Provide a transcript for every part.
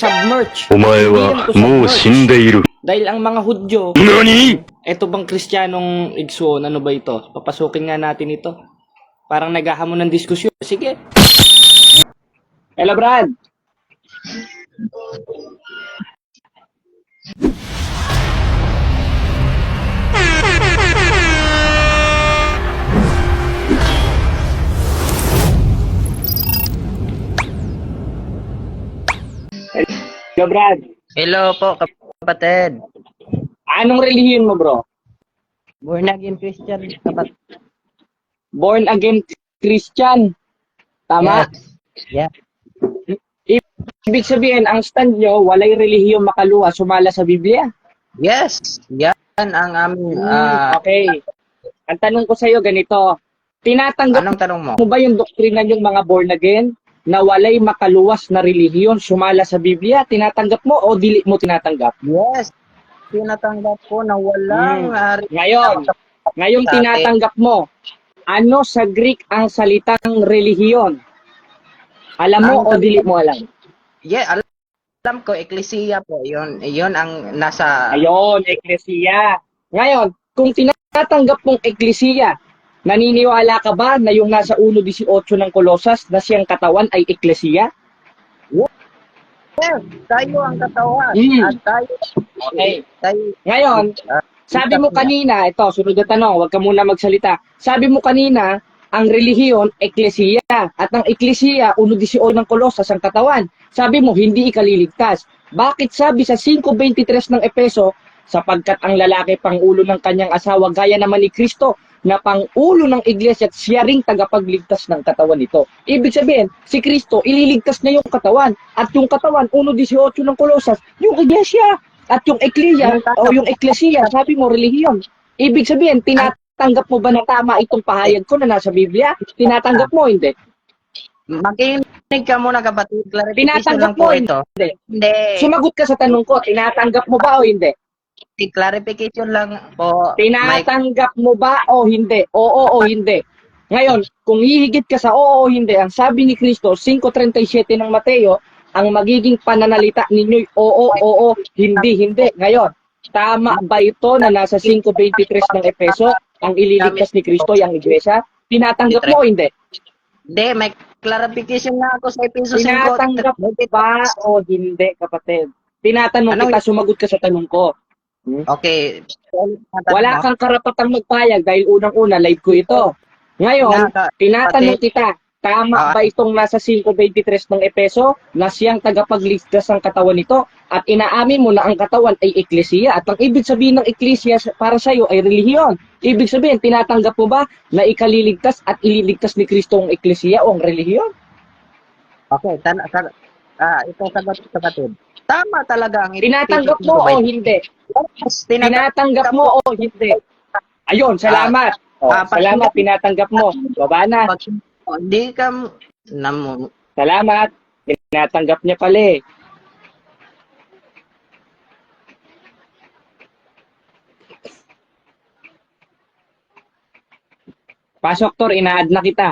submerge. Umae wa mou shindeiru. Dahil ang mga Hudyo, NANI? Ito bang Kristiyanong Igsuon? Ano ba ito? Papasukin nga natin ito. Parang naghahamon ng diskusyon. Sige. Hello, Brad. Hello, Brad. Hello po, kapatid. Anong relihiyon mo, bro? Born again Christian, kapatid. Born again Christian. Tama? Yeah. Ibig sabihin, ang stand nyo, walay relihiyong makaluwa, sumala sa Biblia. Yes, yan ang aming, ah, okay. Ang tanong ko sa'yo, ganito. Tinatanggap anong tanong mo? mo ba yung doktrina yung mga born again na walay makaluwas na relihiyon sumala sa Biblia? Tinatanggap mo o dili mo tinatanggap? Yes, tinatanggap ko na walang Hmm. ah, Ngayon, ngayong Dati. tinatanggap mo, ano sa Greek ang salitang relihiyon? Alam mo Ang o dili mo alam? yeah, alam, alam ko, eklesiya po, yun, yun ang nasa, Ayon, eklesiya. Ngayon, kung tinatanggap mong eklesiya, naniniwala ka ba na yung nasa 1.18 ng Kolosas na siyang katawan ay eklesiya? yes, tayo ang katawan, Hmm. at tayo, Okay. tayo, Ngayon, ah, sabi mo kanina, ito, sunod na tanong, huwag ka muna magsalita. Sabi mo kanina, ang relihiyon, eklesiya. At ang eklesiya, 1.18 ng Kolosas, ang katawan. Sabi mo, hindi ikaliligtas. Bakit sabi sa 5.23 ng Epeso, sapagkat ang lalaki pangulo ng kanyang asawa gaya naman ni Kristo na pangulo ng iglesia at siya ring tagapagligtas ng katawan nito. Ibig sabihin, si Kristo ililigtas niya yung katawan at yung katawan 1.18 ng Kolosas, yung iglesia at yung eklesia o yung eklesiya, sabi mo relihiyon. Ibig sabihin, tinatanggap mo ba na tama itong pahayag ko na nasa Biblia? Tinatanggap mo hindi? makinig ka muna kapatid, Tinatanggap mo, ito. Hindi. Hindi, Sumagot ka sa tanong ko, tinatanggap mo ba o hindi? Clarification lang po. Tinatanggap mo ba o hindi? Oo o hindi. Ngayon, kung hihigit ka sa oo o hindi, ang sabi ni Kristo, 5.37 ng Mateo, ang magiging pananalita ninyo'y oo, oo, hindi, hindi. Ngayon, tama ba ito na nasa 5.23 ng Epeso, ang ililigtas ni Kristo, yung iglesia? Tinatanggap mo o hindi? Hindi, may clarification na ako sa episode 5. Tinatanggap mo ba o hindi, kapatid? Tinatanong Ano? kita, sumagot ka sa tanong ko. Okay. Wala kang karapatang magpayag dahil unang-una, live ko ito. Ngayon, Tinatanong kita, tama Ah. ba itong nasa 5.23 ng Epeso na siyang tagapagligtas ng katawan nito at inaamin mo na ang katawan ay eklesiya at ang ibig sabihin ng eklesiya para sa iyo ay relihiyon. Ibig sabihin, tinatanggap mo ba na ikaliligtas at ililigtas ni Kristo ang eklesiya o ang relihiyon? Okay, tan tan ah, ito sagot kapatid. Tama talaga ang Tinatanggap mo o hindi? Tinatanggap. Mo o hindi? Ayun, salamat. Oh, Ah, salamat, tinatanggap mo. Baba na. Hindi ka m- nam Salamat. Tinatanggap niya pala eh. Pasok, Tor. Ina-add na kita.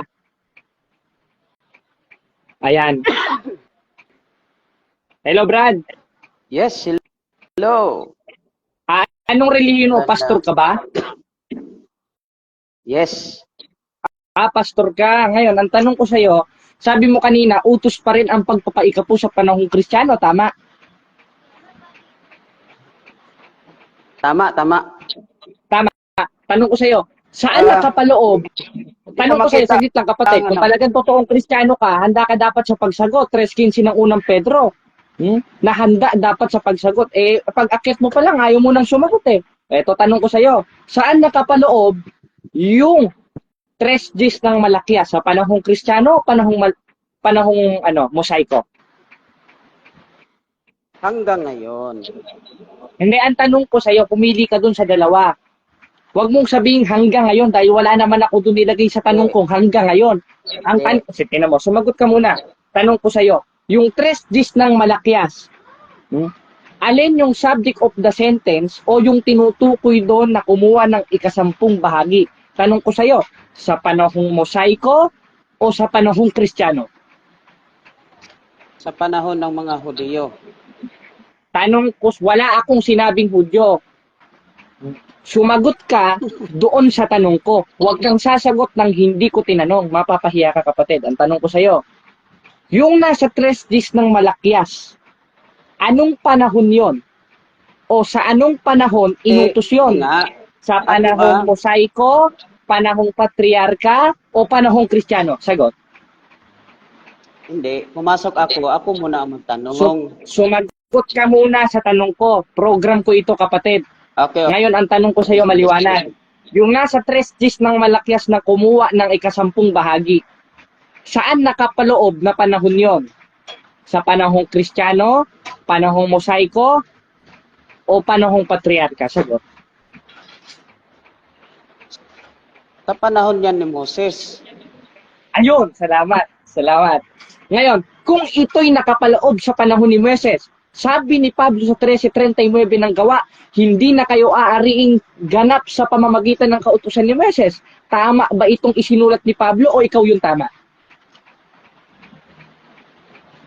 Ayan. Hello, Brad. Yes, hello. Ah, anong relihiyon mo? Pastor ka ba? Yes. Ah, pastor ka. Ngayon, ang tanong ko sa'yo, sabi mo kanina, utos pa rin ang pagpapaikapo sa panahong kristyano, tama? Tama, tama. Tanong ko sa'yo, saan Ah, nakapaloob? Tanong ko sa'yo, makita saglit lang kapatid, kung talagang totoong kristyano ka, handa ka dapat sa pagsagot. 3.15 ng unang Pedro. Hmm? Na handa dapat sa pagsagot. Eh, pag akit mo pa lang, ayaw mo nang sumagot eh. Eto, tanong ko sa'yo, saan nakapaloob yung 3 Gs ng Malakya sa panahong kristyano o panahong, mal- panahong ano, mosaiko? Hanggang ngayon. Hindi, ang tanong ko sa'yo, pumili ka dun sa dalawa. Huwag mong sabihin hanggang ngayon dahil wala naman ako dun nilagay sa tanong kong hanggang ngayon. Ang tan Kasi tinan mo, sumagot ka muna. Tanong ko sa'yo, yung tres Gs ng Malakias, hmm, alin yung subject of the sentence o yung tinutukoy doon na kumuha ng ikasampung bahagi? Tanong ko sa'yo, sa panahong mosaiko o sa panahong kristyano? Sa panahon ng mga Hudiyo. Tanong ko, wala akong sinabing Hudyo. Sumagot ka doon sa tanong ko. Huwag kang sasagot ng hindi ko tinanong. Mapapahiya ka kapatid. Ang tanong ko sa'yo, yung nasa tres dis ng Malakyas, anong panahon yon? O sa anong panahon inutos yon? Nga, Sa Ano panahong ba? mosaiko, panahong patriarka, o panahong kristyano? Sagot. hindi. Pumasok ako. Ako muna ang magtanong. Sumagot ka muna sa tanong ko. Program ko ito kapatid. okay, okay. Ngayon, ang tanong ko sa iyo maliwanag. Yung nasa tres gis ng Malakyas na kumuha ng ikasampung bahagi, saan nakapaloob na panahon yon? Sa panahong Kristiyano, panahong Mosaiko, o panahong Patriarka? Sagot. Sa panahon yan ni Moses. Ayun, salamat. Salamat. Ngayon, kung ito'y nakapaloob sa panahon ni Moises, sabi ni Pablo sa 13.39 ng gawa, hindi na kayo aariing ganap sa pamamagitan ng kautusan ni Moises. Tama ba itong isinulat ni Pablo o ikaw yung tama?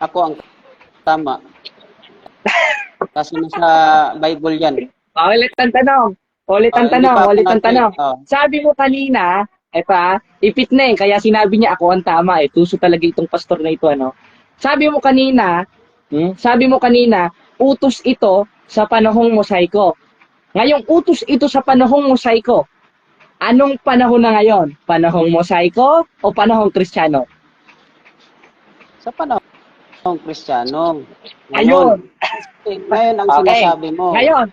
Ako ang tama. Kasi nasa Bible yan. Ulit ang tanong. Ulit ang hindi tanong. Ulit ang tanong. oh. Sabi mo kanina, eto ah, ipit na eh, kaya sinabi niya ako ang tama eh. Tuso talaga itong pastor na ito, ano. Sabi mo kanina, hmm, sabi mo kanina, utos ito sa panahong mosaiko. Ngayong utos ito sa panahong mosaiko, anong panahon na ngayon? Panahong mosaiko o panahong kristyano? Sa panahon ng Kristiyano. Ayun. Ngayon ang Okay. sinasabi mo. Ngayon,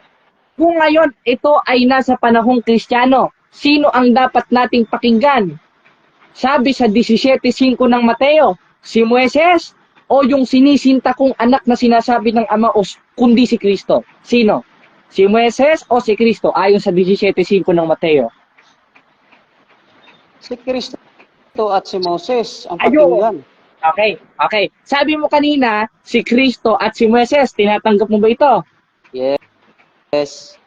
kung ngayon ito ay nasa panahong kristyano, sino ang dapat nating pakinggan? Sabi sa 17.5 ng Mateo, si Moises o yung sinisinta kong anak na sinasabi ng ama o kundi si Kristo? Sino? Si Moises o si Kristo ayon sa 17.5 ng Mateo? Si Kristo at si Moses ang Ayun. Okay, okay. Sabi mo kanina, si Kristo at si Moises, tinatanggap mo ba ito? Yes.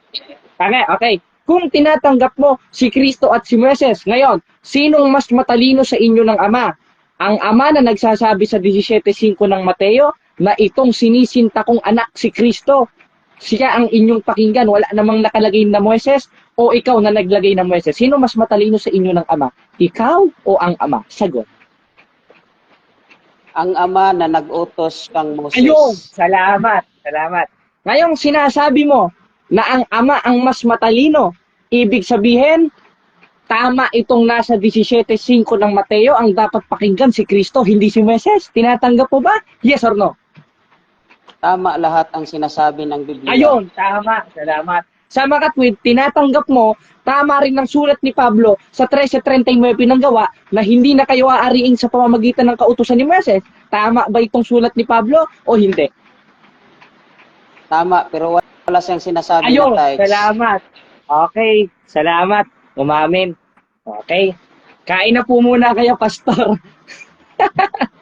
Okay, okay. Kung tinatanggap mo si Kristo at si Moises, ngayon, sinong mas matalino sa inyo ng Ama? Ang Ama na nagsasabi sa 17.5 ng Mateo na itong sinisinta kong anak si Kristo, siya ang inyong pakinggan. Wala namang nakalagay na Moises o ikaw na naglagay ng Moises. Sino mas matalino sa inyo ng Ama? Ikaw o ang Ama? Sagot. Ang ama na nag-utos kang Moses. Ayun, salamat, salamat. Ngayong sinasabi mo na ang ama ang mas matalino, ibig sabihin, tama itong nasa 17.5 ng Mateo, ang dapat pakinggan si Kristo, hindi si Moises. Tinatanggap mo ba? Yes or no? Tama lahat ang sinasabi ng Biblia. Ayun, tama, salamat. Sa makatwid, tinatanggap mo, tama rin ng sulat ni Pablo sa 13.39 ng gawa na hindi na kayo aariing sa pamamagitan ng kautusan ni Moises. Tama ba itong sulat ni Pablo o hindi? Tama, pero wala siyang sinasabi Ayun, na types. salamat. Okay, salamat. Umamin. Okay. Kain na po muna kayo, Pastor.